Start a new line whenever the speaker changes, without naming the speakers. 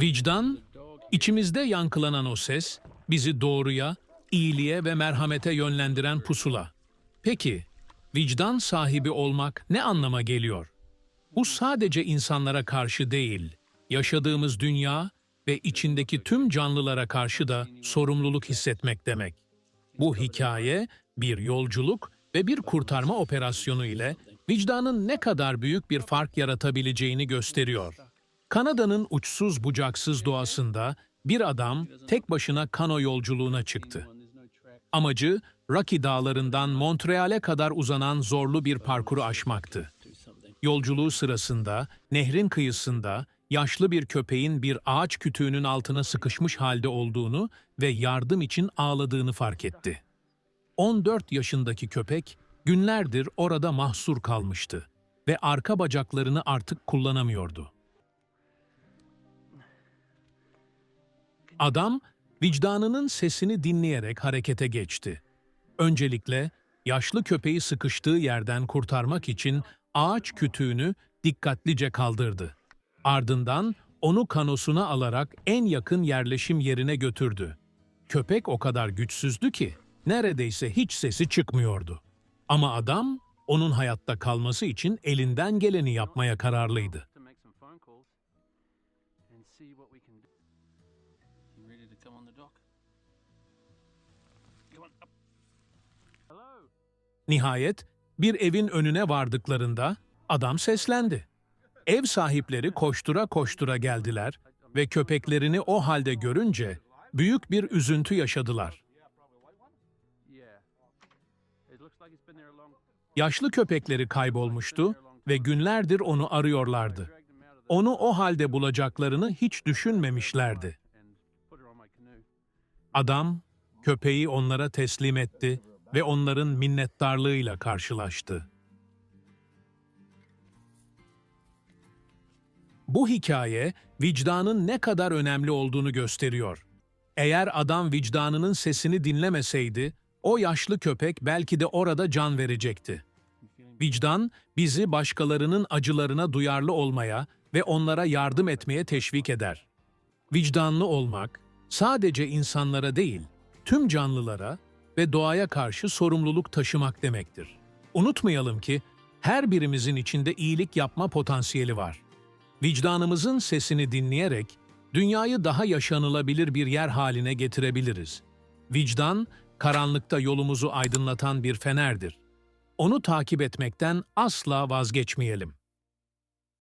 Vicdan, içimizde yankılanan o ses, bizi doğruya, iyiliğe ve merhamete yönlendiren pusula. Peki, vicdan sahibi olmak ne anlama geliyor? Bu sadece insanlara karşı değil, yaşadığımız dünya ve içindeki tüm canlılara karşı da sorumluluk hissetmek demek. Bu hikaye bir yolculuk ve bir kurtarma operasyonu ile vicdanın ne kadar büyük bir fark yaratabileceğini gösteriyor. Kanada'nın uçsuz bucaksız doğasında bir adam tek başına kano yolculuğuna çıktı. Amacı Rocky Dağları'ndan Montreal'e kadar uzanan zorlu bir parkuru aşmaktı. Yolculuğu sırasında nehrin kıyısında yaşlı bir köpeğin bir ağaç kütüğünün altına sıkışmış halde olduğunu ve yardım için ağladığını fark etti. 14 yaşındaki köpek günlerdir orada mahsur kalmıştı ve arka bacaklarını artık kullanamıyordu. Adam vicdanının sesini dinleyerek harekete geçti. Öncelikle yaşlı köpeği sıkıştığı yerden kurtarmak için ağaç kütüğünü dikkatlice kaldırdı. Ardından onu kanosuna alarak en yakın yerleşim yerine götürdü. Köpek o kadar güçsüzdü ki neredeyse hiç sesi çıkmıyordu. Ama adam onun hayatta kalması için elinden geleni yapmaya kararlıydı.
You ready to come on the dock? Come on up.
Hello.
Nihayet bir evin önüne vardıklarında adam seslendi. Ev sahipleri koştura koştura geldiler ve köpeklerini o halde görünce büyük bir üzüntü yaşadılar. Yaşlı köpekleri kaybolmuştu ve günlerdir onu arıyorlardı. Onu o halde bulacaklarını hiç düşünmemişlerdi. Adam köpeği onlara teslim etti ve onların minnettarlığıyla karşılaştı. Bu hikaye vicdanın ne kadar önemli olduğunu gösteriyor. Eğer adam vicdanının sesini dinlemeseydi, o yaşlı köpek belki de orada can verecekti. Vicdan bizi başkalarının acılarına duyarlı olmaya ve onlara yardım etmeye teşvik eder. Vicdanlı olmak sadece insanlara değil, tüm canlılara ve doğaya karşı sorumluluk taşımak demektir. Unutmayalım ki her birimizin içinde iyilik yapma potansiyeli var. Vicdanımızın sesini dinleyerek dünyayı daha yaşanılabilir bir yer haline getirebiliriz. Vicdan, karanlıkta yolumuzu aydınlatan bir fenerdir. Onu takip etmekten asla vazgeçmeyelim.